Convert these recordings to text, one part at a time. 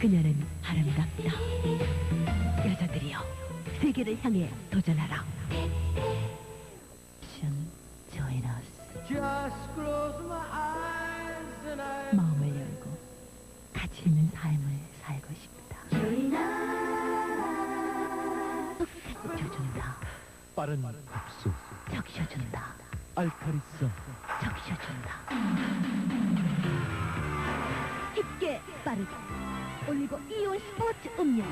그녀는 아름답다. 여자들이여, 세계를 향해 도전하라. 션 join us. Just close my eyes and I 마음을 열고 가치 있는 삶을 살고 싶다. 적셔준다. 빠른 흡수 적셔준다. 알카리성 적셔준다. 깊게 빠르게 올리고 이온 스포츠 음료.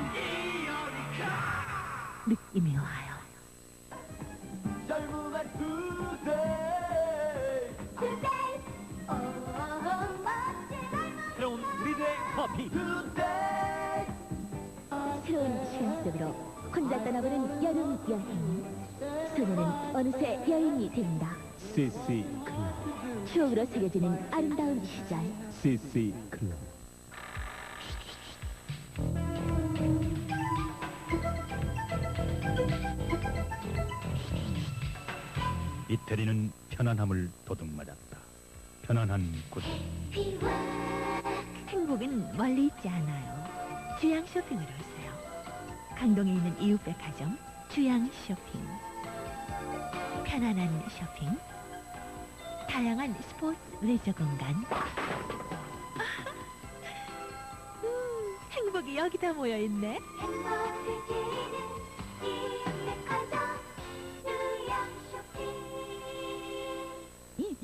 느낌이 와요. 젊음의 새로운 우리들의 커피 새로운 시간 속으로 혼자 떠나보는 여름 여행. 소녀는 어느새 여인이 된다. CC 클럽 추억으로 새겨지는 아름다운 시절. CC 클럽 이태리는 편안함을 도둑맞았다 편안한 곳 행복은 멀리 있지 않아요. 주양 쇼핑으로 오세요. 강동에 있는 이웃 백화점 주양 쇼핑. 편안한 쇼핑. 다양한 스포츠 레저 공간. 음, 행복이 여기다 모여 있네. 이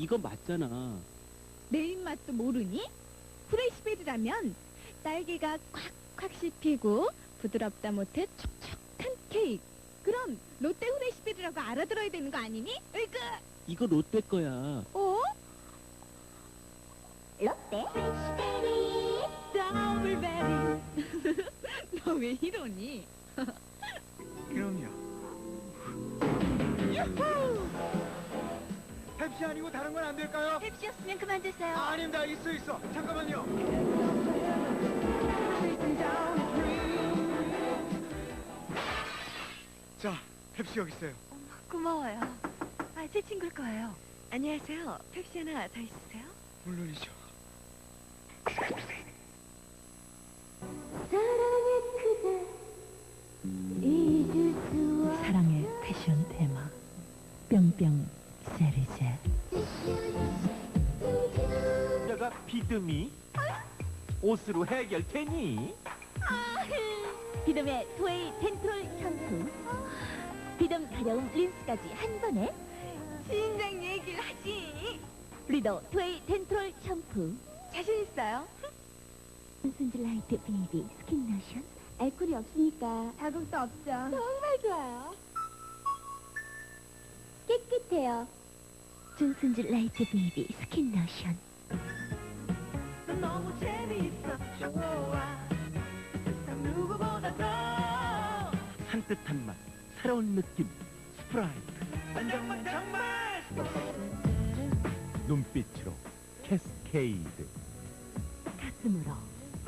거 맞잖아. 내 입맛도 모르니? 프레시베리라면 딸기가 콱콱 씹히고 부드럽다 못해 촉촉한 케이크. 그럼 롯데 후레시베리라고 알아들어야 되는 거 아니니? 으이그! 이거 롯데 거야. 어? 롯데 더블베리. 너 왜 이러니? 그럼요. 펩시 아니고 다른 건 안 될까요? 펩시였으면 그만 드세요. 아, 아닙니다. 있어 있어. 잠깐만요. 자, 펩시 여기 있어요. 고마워요. 아, 제 친구일 거예요. 안녕하세요. 펩시 하나 더 있으세요? 물론이죠. 사랑의 패션 테마 뿅뿅 세리제. 내가 비듬이 옷으로 해결되니? 비듬의 토웨이 텐트롤 샴푸. 비듬 가려움 린스까지 한 번에. 진작 얘기를 하지. 리더 토웨이 텐트롤 샴푸. 자신 있어요? 순순즈 라이트 베이비 스킨 로션. 알코올이 없으니까 자극도 없죠. 정말 좋아요. 깨끗해요 준순즈 라이트 베이비 스킨 로션. 너무 재미있어. 좋아. 세상 누구보다 더 산뜻한 맛 새로운 느낌 스프라이트. 반짝반 정말 눈빛으로 캐스케이드. 가슴으로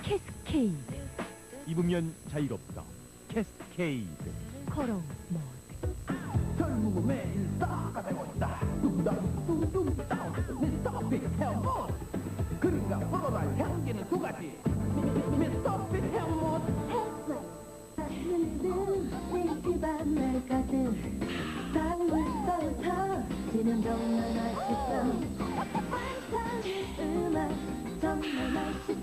캐스케이드. 입으면 자유롭다. 캐스케이드. 코로 모드. 결국은 매일 Men stopp ditt hemord! Hälsa! Men du, tänker bara märka du 땅을 떨쳐 지는 정말 맛있어 항상 음악 정말 맛있어